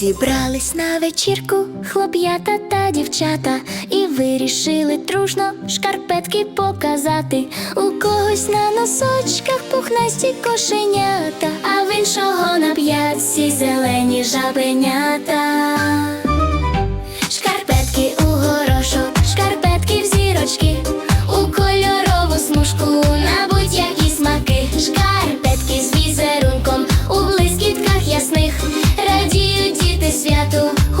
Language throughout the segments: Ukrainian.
Зібрались на вечірку хлоп'ята та дівчата і вирішили дружно шкарпетки показати. У когось на носочках пухнасті кошенята, а в іншого на п'ятці зелені жабенята.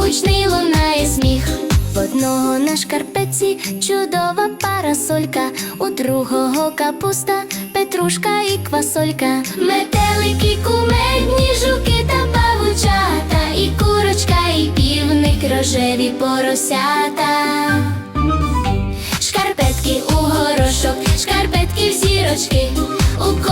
Гучний лунає сміх. В одного на шкарпетці чудова парасолька, у другого капуста, петрушка і квасолька, метелики, кумедні жуки та павучата, і курочка, і півник, рожеві поросята. Шкарпетки у горошок, шкарпетки в зірочки, у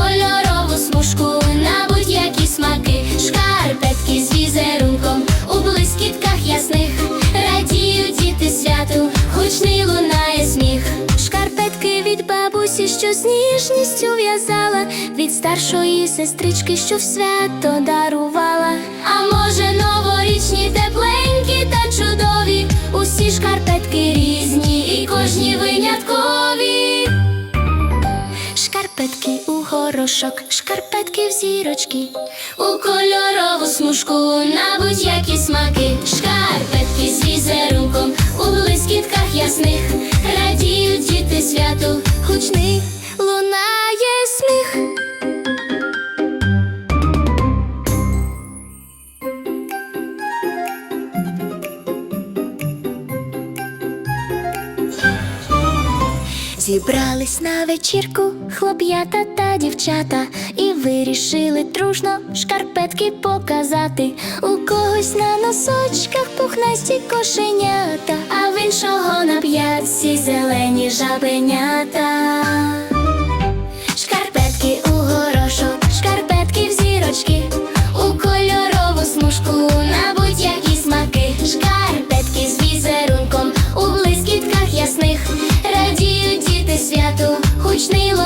що з ніжністю в'язала, від старшої сестрички, що в свято дарувала. А може, новорічні тепленькі та чудові, усі шкарпетки різні і кожні виняткові. Шкарпетки у горошок, шкарпетки в зірочки, у кольорову смужку на будь-які смаки, шкарпетки з візерунком, у блискітках ясних, радіють діти святу, лунає Зібрались на вечірку хлоп'ята та дівчата і вирішили дружно шкарпетки показати. У когось на носочках пухнасті кошенята, а в іншого на п'ятці зелені жабенята. Сонячний